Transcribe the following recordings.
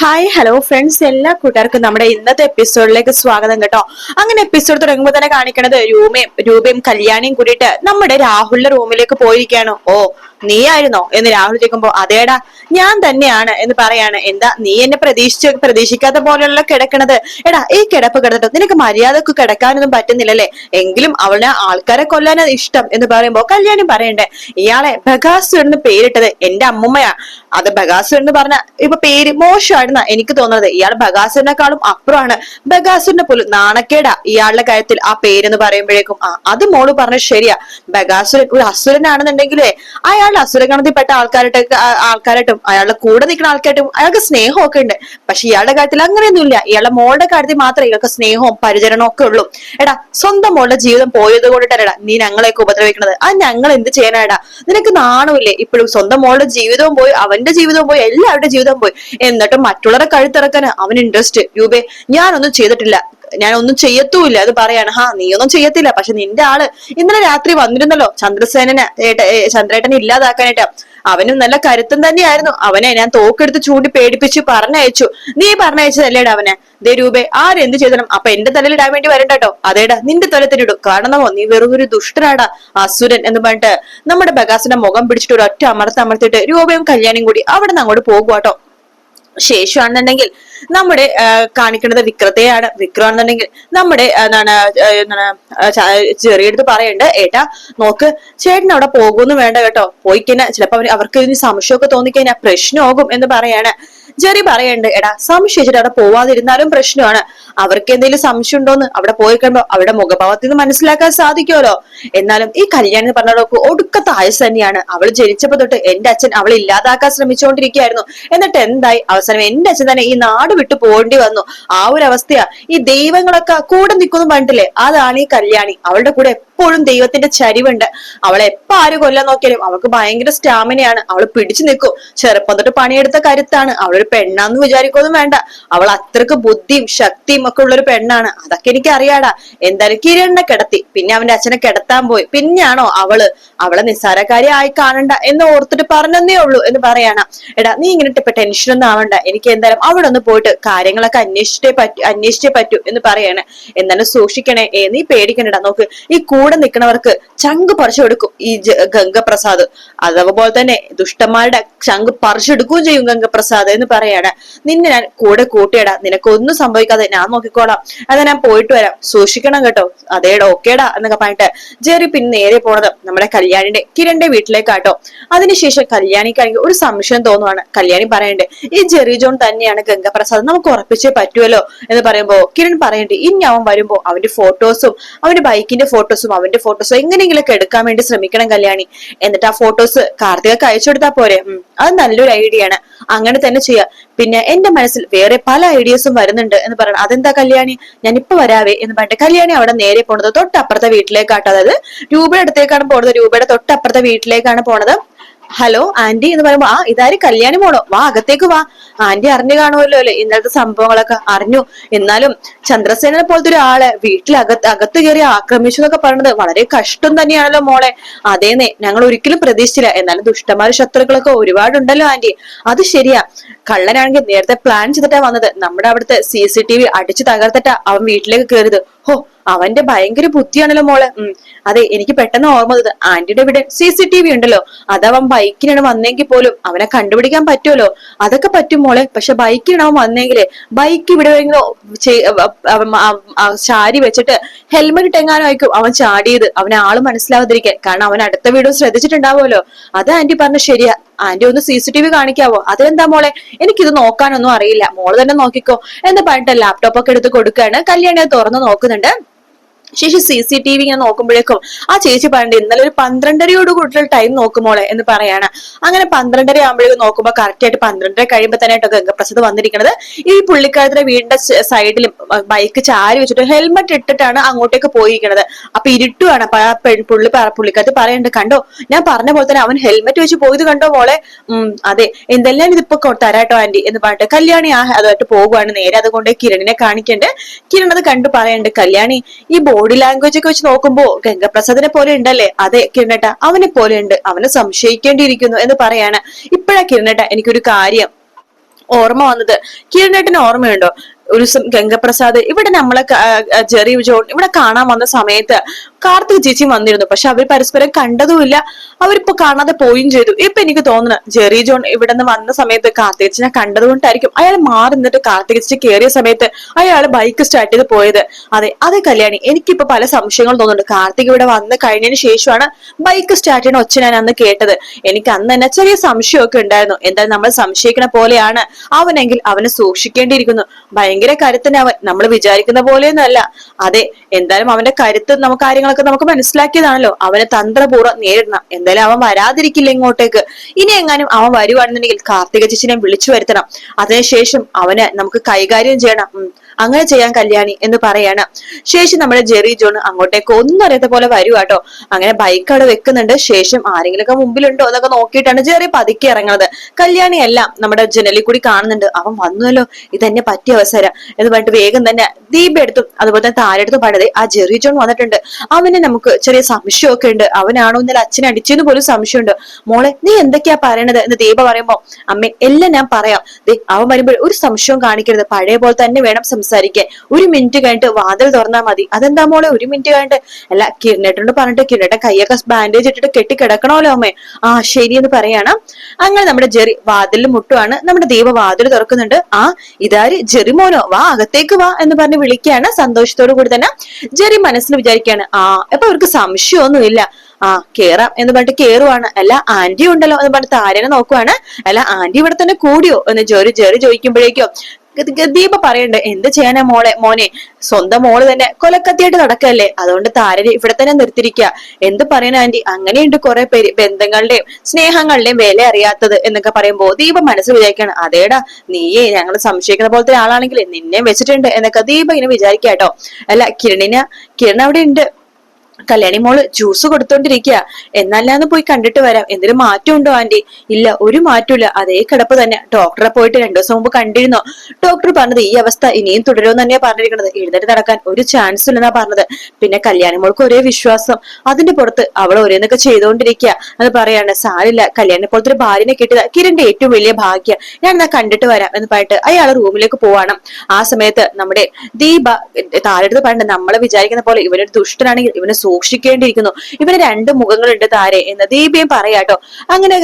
Hi hello friends എല്ലാ കൂട്ടുകാർക്കും നമ്മുടെ ഇന്നത്തെ എപ്പിസോഡിലേക്ക് സ്വാഗതം കേട്ടോ. അങ്ങനെ എപ്പിസോഡ് തുടങ്ങുമ്പോൾ തന്നെ കാണിക്കണത് രൂപയും രൂപയും കല്യാണിയും കൂടിയിട്ട് നമ്മുടെ രാഹുലിന്റെ റൂമിലേക്ക് പോയിരിക്കുകയാണ്. ഓ നീ ആയിരുന്നോ എന്ന് രാഹുൽ ചോദിക്കുമ്പോ അതേടാ ഞാൻ തന്നെയാണ് എന്ന് പറയാണ്. എന്താ നീ എന്നെ പ്രതീക്ഷിച്ച് പ്രതീക്ഷിക്കാത്ത പോലെയുള്ള കിടക്കണത്. എടാ ഈ കിടപ്പ് കിടന്നിട്ട് നിനക്ക് മര്യാദയ്ക്ക് കിടക്കാനൊന്നും പറ്റുന്നില്ലല്ലേ? എങ്കിലും അവളെ ആൾക്കാരെ കൊല്ലാനാണ് ഇഷ്ടം എന്ന് പറയുമ്പോ കല്യാണി പറയണ്ടേ ഇയാളെ ബഗാസ് എന്ന് പേരിട്ടത് എന്റെ അമ്മുമ്മയാ. അത് ബഗാസ് എന്ന് പറഞ്ഞ ഇപ്പൊ പേര് മോശമായിരുന്ന എനിക്ക് തോന്നുന്നത്. ഇയാൾ ബഗാസുവിനെക്കാളും അപ്പുറമാണ്. ബഗാസുവിന്റെ പോലും നാണക്കേടാ ഇയാളുടെ കാര്യത്തിൽ ആ പേരെന്ന് പറയുമ്പോഴേക്കും. ആ അത് മോൾ പറഞ്ഞത് ശരിയാ. ബഗാസുരൻ ഒരു അസുരനാണെന്നുണ്ടെങ്കിലേ അയാളുടെ അസുരഗണത്തിൽപ്പെട്ട ആൾക്കാരുടെ ആൾക്കാരായിട്ടും അയാളുടെ കൂടെ നിൽക്കുന്ന ആൾക്കാരായിട്ടും അയാൾക്ക് സ്നേഹമൊക്കെ ഉണ്ട്. പക്ഷെ ഇയാളുടെ കാര്യത്തിൽ അങ്ങനെയൊന്നുമില്ല. ഇയാളുടെ മോളുടെ കാര്യത്തിൽ മാത്രമേ ഇയാൾക്ക് സ്നേഹവും പരിചരണവും ഒക്കെ ഉള്ളൂ. എടാ സ്വന്തം മോളുടെ ജീവിതം പോയത് കൊണ്ടിട്ടല്ലടാ നീ ഞങ്ങളെയൊക്കെ ഉപദ്രവിക്കുന്നത് ആ ഞങ്ങൾ എന്ത് ചെയ്യാനാടാ? നിനക്ക് നാണമില്ലേ? ഇപ്പോഴും സ്വന്തം മോളുടെ ജീവിതവും പോയി അവന്റെ ജീവിതവും പോയി എല്ലാവരുടെ ജീവിതവും പോയി. എന്നിട്ടും മറ്റുള്ളവരെ കഴുത്തിറക്കാൻ അവന് ഇൻട്രസ്റ്റ് രൂപേ ഞാനൊന്നും ചെയ്തിട്ടില്ല. ഞാൻ ഒന്നും ചെയ്യത്തുമില്ല അത് പറയാണ് ഹാ നീ ഒന്നും ചെയ്യത്തില്ല. പക്ഷെ നിന്റെ ആൾ ഇന്നലെ രാത്രി വന്നിരുന്നല്ലോ ചന്ദ്രസേനനെ ചന്ദ്രേട്ടനെ ഇല്ലാതാക്കാനായിട്ട്. അവനും നല്ല കരുത്തം തന്നെയായിരുന്നു. അവനെ ഞാൻ തോക്കെടുത്ത് ചൂണ്ടി പേടിപ്പിച്ച് പറഞ്ഞയച്ചു. നീ പറഞ്ഞയച്ചതല്ലേടാ അവനെ? ദേ രൂപേ ആരെന്ത് ചെയ്തണം? അപ്പൊ എന്റെ തലയിലിടാൻ വേണ്ടി വരണ്ടോ അതേടാ നിന്റെ തലത്തിലിടും കാരണമോ നീ വെറും ഒരു ദുഷ്ടനാടാ അസുരൻ എന്ന് പറഞ്ഞിട്ട് നമ്മുടെ ബഗാസിന്റെ മുഖം പിടിച്ചിട്ട് ഒരു ഒറ്റ അമർത്തമർത്തിട്ട് രൂപയും കല്യാണിയും കൂടി അവിടെ നിന്ന് അങ്ങോട്ട് പോകുവാട്ടോ ശേഷമാണെന്നുണ്ടെങ്കിൽ നമ്മുടെ കാണിക്കേണ്ടത് വിക്രത്തെയാണ്. വിക്രമാണെന്നുണ്ടെങ്കിൽ നമ്മുടെ എന്താണ് ചെറിയടുത്ത് പറയണ്ട് ഏട്ടാ നോക്ക് ചേട്ടൻ അവിടെ പോകുമെന്ന് വേണ്ട കേട്ടോ. പോയിക്കഴിഞ്ഞാൽ ചിലപ്പോ അവർ അവർക്ക് ഇനി സംശയമൊക്കെ തോന്നിക്കഴിഞ്ഞാൽ പ്രശ്നമാകും എന്ന് പറയാണ്. ജെറി പറയണ്ട് എടാ സംശയിച്ചിട്ട് അവിടെ പോവാതിരുന്നാലും പ്രശ്നമാണ്. അവർക്ക് എന്തെങ്കിലും സംശയം ഉണ്ടോന്ന് അവിടെ പോയി കഴിയുമ്പോ അവിടെ മുഖഭാവത്തിൽ നിന്ന് മനസ്സിലാക്കാൻ സാധിക്കുമല്ലോ. എന്നാലും ഈ കല്യാണം എന്ന് പറഞ്ഞവർക്ക് ഒടുക്കത്തെ ആയുസ് തന്നെയാണ്. അവൾ ജനിച്ചപ്പോ തൊട്ട് എന്റെ അച്ഛൻ അവളെ ഇല്ലാതാക്കാൻ ശ്രമിച്ചുകൊണ്ടിരിക്കുകയായിരുന്നു എന്നിട്ട് എന്തായി? അവസാനം എന്റെ അച്ഛൻ തന്നെ ഈ നാട് വിട്ടു പോകേണ്ടി വന്നു. ആ ഒരു അവസ്ഥയാ. ഈ ദൈവങ്ങളൊക്കെ കൂടെ നിൽക്കുന്നു പറഞ്ഞിട്ടില്ലേ അതാണ് ഈ കല്യാണി. അവളുടെ കൂടെ എപ്പോഴും ദൈവത്തിന്റെ ചരിവുണ്ട്. അവളെ എപ്പോ ആര് കൊല്ലാൻ നോക്കിയാലും അവൾക്ക് ഭയങ്കര സ്റ്റാമിനയാണ് അവൾ പിടിച്ചു നിൽക്കും. ചെറുപ്പം തൊട്ട് പണിയെടുത്ത കരുത്താണ്. അവളൊരു പെണ്ണാന്ന് വിചാരിക്കൊന്നും വേണ്ട. അവൾ അത്രയ്ക്ക് ബുദ്ധിയും ശക്തിയും ഒക്കെ ഉള്ളൊരു പെണ്ണാണ്. അതൊക്കെ എനിക്ക് അറിയാടാ എന്തായാലും കിരണിനെ കിടത്തി. പിന്നെ അവന്റെ അച്ഛനെ കിടത്താൻ പോയി. പിന്നെയാണോ അവൾ? അവളെ നിസ്സാരക്കാരി ആയി കാണണ്ട എന്ന് ഓർത്തിട്ട് പറഞ്ഞതേ ഉള്ളൂ എന്ന് പറയണ. എടാ നീ ഇങ്ങനെ ഇപ്പൊ ടെൻഷൻ ഒന്നും ആവണ്ട. എനിക്ക് എന്തായാലും അവിടെ ഒന്ന് പോയിട്ട് കാര്യങ്ങളൊക്കെ അന്വേഷിച്ചേ പറ്റൂ അന്വേഷിച്ചേ പറ്റൂ എന്ന് പറയാണ്. എന്നാലും സൂക്ഷിക്കണേ. ഏ നീ പേടിക്കണ്ടടാ. നോക്ക് ഈ കൂടെ നിൽക്കുന്നവർക്ക് ചങ്ക് പറിച്ചെടുക്കും ഈ ഗംഗപ്രസാദ്. അതുപോലെ തന്നെ ദുഷ്ടന്മാരുടെ ചങ്ക് പറിച്ചെടുക്കുകയും ചെയ്യും ഗംഗപ്രസാദ് എന്ന് പറയാണ്. നിന്നെ ഞാൻ കൂടെ കൂട്ടിയടാ. നിനക്കൊന്നും സംഭവിക്കാതെ ഞാൻ നോക്കിക്കോളാം. അതാ ഞാൻ പോയിട്ട് വരാം. സൂക്ഷിക്കണം കേട്ടോ. അതേടാ ഓക്കേടാ എന്നൊക്കെ പറഞ്ഞിട്ട് ജെറി പിന്നെ നേരെ പോണത് നമ്മുടെ കല്യാണിന്റെ കിരണിന്റെ വീട്ടിലേക്കാട്ടോ. അതിനുശേഷം കല്യാണിക്കാണെങ്കിൽ ഒരു സംശയം തോന്നുവാണ്. കല്യാണി പറയണ്ടേ ഈ ജെറി ജോൺ തന്നെയാണ് ഗംഗപ്രസാദ് നമുക്ക് ഉറപ്പിച്ചേ പറ്റുമല്ലോ എന്ന് പറയുമ്പോ കിരൺ പറയണ്ടേ ഇനി അവൻ വരുമ്പോ അവന്റെ ഫോട്ടോസും അവന്റെ ബൈക്കിന്റെ ഫോട്ടോസും അവന്റെ ഫോട്ടോസും എങ്ങനെയെങ്കിലൊക്കെ എടുക്കാൻ വേണ്ടി ശ്രമിക്കണം കല്യാണി. എന്നിട്ട് ആ ഫോട്ടോസ് കാർത്തികക്ക് അയച്ചു കൊടുത്താൽ പോരെ. അത് നല്ലൊരു ഐഡിയ ആണ്. അങ്ങനെ തന്നെ ചെയ്യാം. പിന്നെ എന്റെ മനസ്സിൽ വേറെ പല ഐഡിയസും വരുന്നുണ്ട് എന്ന് പറയണം. അതെന്താ കല്യാണി? ഞാൻ ഇപ്പൊ വരാവേ എന്ന് പറഞ്ഞിട്ട് കല്യാണി അവിടെ നേരെ പോണത് തൊട്ടപ്പുറത്തെ വീട്ടിലേക്കാട്ടോ. അതായത് രൂപയുടെ അടുത്തേക്കാണ് പോണത്. രൂപയുടെ തൊട്ടപ്പുറത്തെ വീട്ടിലേക്കാണ് പോണത്. ഹലോ ആന്റി എന്ന് പറയുമ്പോ ആ ഇതാര് കല്യാണി മോളോ? വാ അകത്തേക്ക് വാ. ആന്റി അറിഞ്ഞു കാണുമല്ലോ അല്ലേ? ഇന്നലത്തെ സംഭവങ്ങളൊക്കെ അറിഞ്ഞു. എന്നാലും ചന്ദ്രസേനെ പോലത്തെ ഒരാളെ വീട്ടിൽ അകത്ത് അകത്ത് കയറി ആക്രമിച്ചു എന്നൊക്കെ പറയുന്നത് വളരെ കഷ്ടം തന്നെയാണല്ലോ മോളെ. അതേന്നെ ഞങ്ങൾ ഒരിക്കലും പ്രതീക്ഷിച്ചില്ല. എന്നാലും ദുഷ്ടമായ ശത്രുക്കളൊക്കെ ഒരുപാടുണ്ടല്ലോ ആന്റി. അത് ശരിയാ. കള്ളനാണെങ്കിൽ നേരത്തെ പ്ലാൻ ചെയ്തിട്ടാ വന്നത്. നമ്മുടെ അവിടുത്തെ സി സി ടി വി അടിച്ചു തകർത്തിട്ടാ അവൻ വീട്ടിലേക്ക് കയറിയത്. ഹോ അവന്റെ ഭയങ്കര ബുദ്ധിയാണല്ലോ മോളെ. ഉം അതെ എനിക്ക് പെട്ടെന്ന് ഓർമ്മ വന്നത് ആന്റിയുടെ ഇവിടെ സി സി ടി വി ഉണ്ടല്ലോ. അത് അവൻ ബൈക്കിനാണ് വന്നെങ്കിൽ പോലും അവനെ കണ്ടുപിടിക്കാൻ പറ്റുമല്ലോ. അതൊക്കെ പറ്റും മോളെ പക്ഷെ ബൈക്കിനാണ് അവൻ വന്നെങ്കിലേ ബൈക്ക് ഇവിടെ ചാരി വെച്ചിട്ട് ഹെൽമെറ്റ് ഇട്ടെങ്ങാനും ആയിരിക്കും അവൻ ചാടിയത്. അവനെ ആൾ മനസ്സിലാവാതിരിക്കാൻ. കാരണം അവൻ അടുത്ത വീഡിയോ ശ്രദ്ധിച്ചിട്ടുണ്ടാവുമല്ലോ. അത് ആന്റി പറഞ്ഞ ശരിയാ. ആന്റി ഒന്ന് സി സി ടി വി കാണിക്കാവോ? അതിലെന്താ മോളെ? എനിക്കിത് നോക്കാനൊന്നും അറിയില്ല. മോൾ തന്നെ നോക്കിക്കോ. എന്ന് പറഞ്ഞിട്ട് ലാപ്ടോപ്പ് ഒക്കെ എടുത്ത് കൊടുക്കാണ്. കല്യാണി തുറന്ന് നോക്കുന്നുണ്ട്. ചെയ്യുന്നുണ്ട് ശേഷം സി സി ടി വി ഞാൻ നോക്കുമ്പോഴേക്കും ആ ചേച്ചി പറഞ്ഞിട്ട് ഇന്നലെ ഒരു പന്ത്രണ്ടരയോട് കൂടുതൽ ടൈം നോക്കുമോളെ എന്ന് പറയാണ്. അങ്ങനെ പന്ത്രണ്ടര ആകുമ്പോഴേക്കും നോക്കുമ്പോൾ കറക്റ്റ് ആയിട്ട് പന്ത്രണ്ടര കഴിയുമ്പോൾ തന്നെ കേട്ടോ ഗംഗപ്രസാദ് വന്നിരിക്കുന്നത് ഈ പുള്ളിക്കാരത്തിന്റെ വീടിന്റെ സൈഡിലും ബൈക്ക് ചാരി വെച്ചിട്ട് ഹെൽമെറ്റ് ഇട്ടിട്ടാണ് അങ്ങോട്ടേക്ക് പോയിരിക്കുന്നത് അപ്പൊ ഇരുട്ടുവാണ്. അപ്പൊ ആ പുള്ളി പുള്ളിക്കാരത്ത് പറയുന്നുണ്ട് കണ്ടോ ഞാൻ പറഞ്ഞ പോലെ തന്നെ അവൻ ഹെൽമെറ്റ് വെച്ച് പോയത് കണ്ടോ മോളെ? ഉം അതെ. എന്തെല്ലാം ഇതിപ്പോ തരാട്ടോ ആന്റി എന്ന് പറഞ്ഞിട്ട് കല്യാണി ആ അതുമായിട്ട് പോകുവാണ് നേരെ. അതുകൊണ്ട് കിരണിനെ കാണിക്കണ്ട്. കിരൺ അത് കണ്ടു പറയണ്ട് കല്യാണി ഈ ബോഡി ലാംഗ്വേജ് ഒക്കെ വെച്ച് നോക്കുമ്പോ ഗംഗപ്രസാദിനെ പോലെ ഉണ്ടല്ലേ? അതെ കിരണേട്ട. അവനെ പോലെ ഉണ്ട്. അവനെ സംശയിക്കേണ്ടിയിരിക്കുന്നു എന്ന് പറയാണ്. ഇപ്പോഴാ കിരണേട്ട എനിക്കൊരു കാര്യം ഓർമ്മ വന്നത്. കിരണേട്ടന് ഓർമ്മയുണ്ടോ? ഒരു ദിവസം ഗംഗപ്രസാദ് ഇവിടെ നമ്മളെ ജെറി ജോൺ ഇവിടെ കാണാൻ വന്ന സമയത്ത് കാർത്തിക് ചേച്ചി വന്നിരുന്നു. പക്ഷെ അവർ പരസ്പരം കണ്ടതുമില്ല. അവരിപ്പോ കാണാതെ പോയും ചെയ്തു. ഇപ്പൊ എനിക്ക് തോന്നുന്നു ജെറി ജോൺ ഇവിടെ നിന്ന് വന്ന സമയത്ത് കാർത്തിക് ചേച്ചിനെ കണ്ടതുകൊണ്ടായിരിക്കും അയാൾ മാറി നിന്നിട്ട് കാർത്തിക് ചേച്ചി കയറിയ സമയത്ത് അയാൾ ബൈക്ക് സ്റ്റാർട്ട് ചെയ്ത് പോയത്. അതെ അതെ കല്യാണി എനിക്കിപ്പോ പല സംശയങ്ങൾ തോന്നുന്നുണ്ട്. കാർത്തിക് ഇവിടെ വന്ന് കഴിഞ്ഞതിന് ശേഷമാണ് ബൈക്ക് സ്റ്റാർട്ട് ചെയ്യുന്ന ഒച്ച ഞാൻ അന്ന് കേട്ടത്. എനിക്ക് അന്ന് തന്നെ ചെറിയ സംശയമൊക്കെ ഉണ്ടായിരുന്നു. എന്തായാലും നമ്മൾ സംശയിക്കണ പോലെയാണ്. അവനെങ്കിൽ അവനെ സൂക്ഷിക്കേണ്ടിയിരിക്കുന്നു. ഭയങ്കര കരുത്തന്നെ അവൻ. നമ്മൾ വിചാരിക്കുന്ന പോലെയൊന്നും അല്ല അതെ എന്തായാലും അവന്റെ കരുത്ത് നമുക്ക് കാര്യങ്ങളൊക്കെ നമുക്ക് മനസ്സിലാക്കിയതാണല്ലോ. അവനെ തന്ത്രപൂർവം നേരിടണം. എന്തായാലും അവൻ വരാതിരിക്കില്ല ഇങ്ങോട്ടേക്ക്. ഇനി എങ്ങാനും അവൻ വരുവാണെന്നുണ്ടെങ്കിൽ കാർത്തിക ചേച്ചിനെ വിളിച്ചു വരുത്തണം. അതിനുശേഷം അവനെ നമുക്ക് കൈകാര്യം ചെയ്യണം. അങ്ങനെ ചെയ്യാൻ കല്യാണി എന്ന് പറയാണ്. ശേഷം നമ്മുടെ ജെറി ജോൺ അങ്ങോട്ടേക്ക് ഒന്നും അറിയാത്ത പോലെ വരുവാട്ടോ അങ്ങനെ ബൈക്ക് അവിടെ വെക്കുന്നുണ്ട്. ശേഷം ആരെങ്കിലുമൊക്കെ മുമ്പിലുണ്ടോ എന്നൊക്കെ നോക്കിയിട്ടാണ് ജെറി പതുക്കെ ഇറങ്ങുന്നത്. കല്യാണി എല്ലാം നമ്മുടെ ജനലിൽ കൂടി കാണുന്നുണ്ട്. അവൻ വന്നുവല്ലോ. ഇതന്നെ പറ്റിയ അവസരം. എന്ന് പറഞ്ഞിട്ട് വേഗം തന്നെ ദീപ എടുത്തും അതുപോലെ തന്നെ താരെടുത്തും പാടത് ആ ജെറി ജോൺ വന്നിട്ടുണ്ട്. അവനെ നമുക്ക് ചെറിയ സംശയമൊക്കെ ഉണ്ട്. അവനാണോ ഇന്നലെ അച്ഛനെ അടിച്ചെന്ന് പോലും സംശയമുണ്ട്. മോളെ നീ എന്തൊക്കെയാ പറയണത്? എന്ന് ദീപ പറയുമ്പോ അമ്മേ എല്ലാം ഞാൻ പറയാം. അവൻ വരുമ്പോൾ ഒരു സംശയവും കാണിക്കരുത്. പഴയ പോലെ തന്നെ വേണം ഒരു മിനിറ്റ് കഴിഞ്ഞിട്ട് വാതിൽ തുറന്നാ മതി. അതെന്താ മോളെ? ഒരു മിനിറ്റ് കഴിഞ്ഞിട്ട്. അല്ല കിരണേട്ടനോട് പറഞ്ഞിട്ട് കിരണേട്ടൻ കൈയൊക്കെ ബാൻഡേജ് ഇട്ടിട്ട് കെട്ടി കിടക്കണമല്ലോ അമ്മേ. ആ ശരി എന്ന് പറയാണ്. അങ്ങനെ നമ്മുടെ ജെറി വാതിലിൽ മുട്ടുവാണ്. നമ്മുടെ ദീപ വാതിൽ തുറക്കുന്നുണ്ട്. ആ ഇതാര്? ജെറി മോനോ? വാ അകത്തേക്ക് വാ എന്ന് പറഞ്ഞ് വിളിക്കുകയാണ്. സന്തോഷത്തോടു കൂടി തന്നെ ജെറി മനസ്സിൽ വിചാരിക്കുകയാണ്. ആ അപ്പൊ അവർക്ക് സംശയമൊന്നും ഇല്ല ആ കേറാം എന്ന് പറഞ്ഞിട്ട് കേറുവാണ്. അല്ല ആന്റി ഉണ്ടല്ലോ എന്ന് പറഞ്ഞിട്ട് താരനെ നോക്കുവാണ്. അല്ല ആന്റി ഇവിടെ തന്നെ കൂടിയോ? എന്ന് ജോറി ജെറി ചോദിക്കുമ്പോഴേക്കോ ദീപ പറയണ്ട്. എന്ത് ചെയ്യാനാ മോളെ? മോനെ സ്വന്തം മോൾ തന്നെ കൊലക്കത്തിയായിട്ട് നടക്കല്ലേ? അതുകൊണ്ട് താരനെ ഇവിടെ തന്നെ നിർത്തിരിക്കുക എന്ത് പറയണ ആന്റി? അങ്ങനെയുണ്ട് കുറെ പേര്. ബന്ധങ്ങളുടെയും സ്നേഹങ്ങളുടെയും വില അറിയാത്തത് എന്നൊക്കെ പറയുമ്പോ ദീപ മനസ്സ് വിചാരിക്കാണ്. അതേടാ നീയേ ഞങ്ങൾ സംശയിക്കുന്ന പോലത്തെ ആളാണെങ്കിൽ നിന്നെ വെച്ചിട്ടുണ്ട് എന്നൊക്കെ ദീപ ഇങ്ങനെ വിചാരിക്കാട്ടോ അല്ല കിരണിന് കിരൺ അവിടെ ഉണ്ട്. കല്യാണി മോൾ ജ്യൂസ് കൊടുത്തോണ്ടിരിക്കുക എന്നല്ലാന്ന് പോയി കണ്ടിട്ട് വരാം. എന്തൊരു മാറ്റം ഉണ്ടോ ആന്റി? ഇല്ല ഒരു മാറ്റമില്ല അതേ കിടപ്പ് തന്നെ. ഡോക്ടറെ പോയിട്ട് രണ്ടു ദിവസം മുമ്പ് കണ്ടിരുന്നോ. ഡോക്ടർ പറഞ്ഞത് ഈ അവസ്ഥ ഇനിയും തുടരുമെന്ന് തന്നെയാ പറഞ്ഞിരിക്കുന്നത് എഴുന്നേറ്റ് നടക്കാൻ ഒരു ചാൻസ് ഇല്ലെന്നാ പറഞ്ഞത്. പിന്നെ കല്യാണി മോൾക്ക് ഒരേ വിശ്വാസം. അതിന്റെ പുറത്ത് അവൾ ഓരോന്നൊക്കെ ചെയ്തുകൊണ്ടിരിക്കുക എന്ന് പറയാണ് സാരില്ല കല്യാണി പോലത്തെ ഒരു ഭാര്യനെ കിട്ടിയത്. കിരന്റെ ഏറ്റവും വലിയ ഭാഗ്യം. ഞാൻ എന്നാ കണ്ടിട്ട് വരാം എന്ന് പറഞ്ഞിട്ട് അയാൾ റൂമിലേക്ക് പോവാണ്. ആ സമയത്ത് നമ്മുടെ ദീപ താരെടുത്ത് പറഞ്ഞിട്ട് നമ്മളെ വിചാരിക്കുന്ന പോലെ ഇവനൊരു ദുഷ്ടനാണെങ്കിൽ ഇവനെ സൂക്ഷിക്കേണ്ടിയിരിക്കുന്നു. ഇവന് രണ്ട് മുഖങ്ങളുണ്ട് താരെ എന്ന് ദീപയും പറയാട്ടോ അങ്ങനെ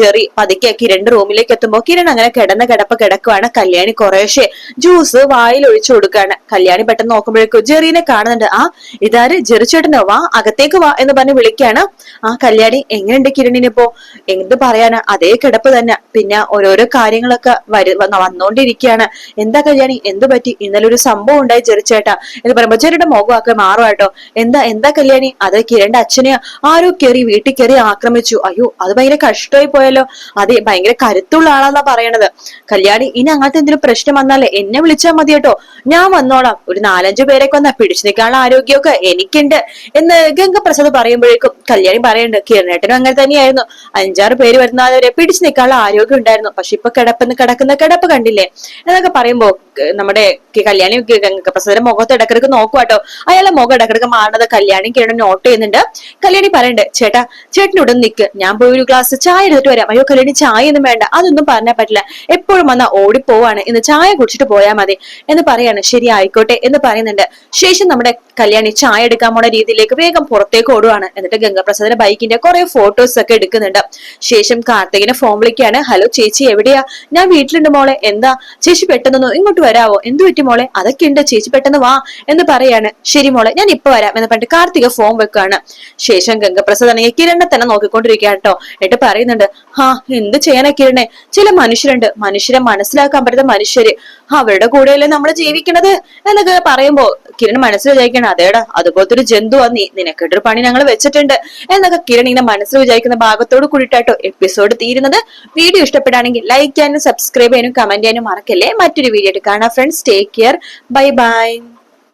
ജെറി പതുക്കെ കിരൺ റൂമിലേക്ക് എത്തുമ്പോ കിരൺ അങ്ങനെ കിടന്ന കിടപ്പ് കിടക്കുവാണ്. കല്യാണി കുറേശ്ശെ ജ്യൂസ് വായിൽ ഒഴിച്ചു കൊടുക്കുകയാണ് കല്യാണി പെട്ടെന്ന് നോക്കുമ്പോഴേക്കും ജെറീനെ കാണുന്നുണ്ട്. ആ ഇതാര്? ജെറി ചേട്ടനോ? വാ അകത്തേക്ക് വാ എന്ന് പറഞ്ഞ് വിളിക്കാണ്. ആ കല്യാണി എങ്ങനെയുണ്ട് കിരണിനിപ്പോ എന്ത് പറയാനാ? അതേ കിടപ്പ് തന്നെ. പിന്നെ ഓരോരോ കാര്യങ്ങളൊക്കെ വരു വന്ന- വന്നോണ്ടിരിക്കുകയാണ് എന്താ കല്യാണി? എന്ത് പറ്റി? ഇന്നലെ ഒരു സംഭവം ഉണ്ടായി ജെറിച്ചേട്ടാ എന്ന് പറയുമ്പോ ജെറിയുടെ മുഖമൊക്കെ മാറുവാട്ടോ എന്താ എന്താ അത് കിരണിന്റെ അച്ഛനെ ആരോ കയറി വീട്ടിൽ കയറി ആക്രമിച്ചു. അയ്യോ അത് ഭയങ്കര കഷ്ടമായി പോയല്ലോ. അതെ ഭയങ്കര കരുത്തുള്ള ആളാന്നാ പറയണത്. കല്യാണി ഇനി അങ്ങനത്തെ എന്തെങ്കിലും പ്രശ്നം വന്നാലേ എന്നെ വിളിച്ചാൽ മതി കേട്ടോ. ഞാൻ വന്നോളാം. ഒരു നാലഞ്ചു പേരൊക്കെ വന്നാ പിടിച്ചു നിൽക്കാനുള്ള ആരോഗ്യമൊക്കെ എനിക്കുണ്ട് എന്ന് ഗംഗപ്രസാദ് പറയുമ്പോഴേക്കും കല്യാണി പറയുന്നുണ്ട് കിരണേട്ടനും അങ്ങനെ തന്നെയായിരുന്നു. അഞ്ചാറ് പേര് വരുന്നവരെ പിടിച്ചു നിൽക്കാനുള്ള ആരോഗ്യം ഉണ്ടായിരുന്നു. പക്ഷെ ഇപ്പൊ കിടപ്പെന്ന് കിടക്കുന്ന കിടപ്പ് കണ്ടില്ലേ? എന്നൊക്കെ പറയുമ്പോ നമ്മുടെ കല്യാണി ഗംഗപ്രസാദിന്റെ മുഖത്ത് ഇടക്കിടക്ക് നോക്കുവാട്ടോ. അയാളെ മുഖം ഇടക്കിടക്ക് മാറുന്നത് കല്യാണി കിരണം നോട്ട് ചെയ്യുന്നുണ്ട്. കല്യാണി പറയണ്ട് ചേട്ടാ ചേട്ടനോട് നിൽക്ക് ഞാൻ പോയി ഒരു ഗ്ലാസ് ചായ എടുത്തിട്ട് വരാം. അയ്യോ കല്യാണി ചായ ഒന്നും വേണ്ട. അതൊന്നും പറഞ്ഞാൽ പറ്റില്ല. എപ്പോഴും വന്നാൽ ഓടിപ്പോവാണ് ഇന്ന് ചായ കുടിച്ചിട്ട് പോയാൽ മതി. എന്ന് പറയാണ്. ശരി ആയിക്കോട്ടെ. എന്ന് പറയുന്നുണ്ട്. ശേഷം നമ്മുടെ കല്യാണി ചായ എടുക്കാൻ പോണ രീതിയിലേക്ക് വേഗം പുറത്തേക്ക് ഓടുവാണ്. എന്നിട്ട് ഗംഗാപ്രസാദിന്റെ ബൈക്കിന്റെ കുറെ ഫോട്ടോസ് ഒക്കെ എടുക്കുന്നുണ്ട്. ശേഷം കാർത്തികിനെ ഫോൺ വിളിക്കുകയാണ്. ഹലോ ചേച്ചി എവിടെയാ? ഞാൻ വീട്ടിലുണ്ട് മോളെ. എന്താ? ചേച്ചി പെട്ടെന്നൊന്നും ഇങ്ങോട്ട് വരാവോ? എന്ത് പറ്റി മോളെ? അതൊക്കെ ഉണ്ട്. ചേച്ചി പെട്ടെന്ന് വാ. എന്ന് പറയാണ്. ശരി മോളെ ഞാൻ ഇപ്പൊ വരാം. എന്ന് പറഞ്ഞിട്ട് കാർത്തിക ഫോൺ വെക്കാണ്. ശേഷം ഗംഗപ്രസാദ് ആണെങ്കിൽ കിരണിനെ തന്നെ നോക്കിക്കൊണ്ടിരിക്കുക കേട്ടോ. എന്നിട്ട് പറയുന്നുണ്ട് ഹാ എന്ത് ചെയ്യാനാ കിരണെ? ചില മനുഷ്യരുണ്ട്. മനുഷ്യരെ മനസ്സിലാക്കാൻ പറ്റുന്ന മനുഷ്യര്. അവരുടെ കൂടെയല്ലേ നമ്മൾ ജീവിക്കണത്? എന്നൊക്കെ പറയുമ്പോ കിരൺ മനസ്സിൽ വിചാരിക്കണം അതേടാ അതുപോലത്തെ ഒരു ജന്തു നീ. നിനക്കിട്ടൊരു പണി ഞങ്ങൾ വെച്ചിട്ടുണ്ട്. എന്നൊക്കെ കിരൺ ഇങ്ങനെ മനസ്സിൽ വിചാരിക്കുന്ന ഭാഗത്തോട് കൂടിയിട്ടോ എപ്പിസോഡ് തീരുന്നത്. വീഡിയോ ഇഷ്ടപ്പെടുകയാണെങ്കിൽ ലൈക്ക് ചെയ്യാനും സബ്സ്ക്രൈബ് ചെയ്യാനും കമന്റ് ചെയ്യാനും മറക്കല്ലേ? മറ്റൊരു വീഡിയോ ആയിട്ട് കാണാം friends take care bye bye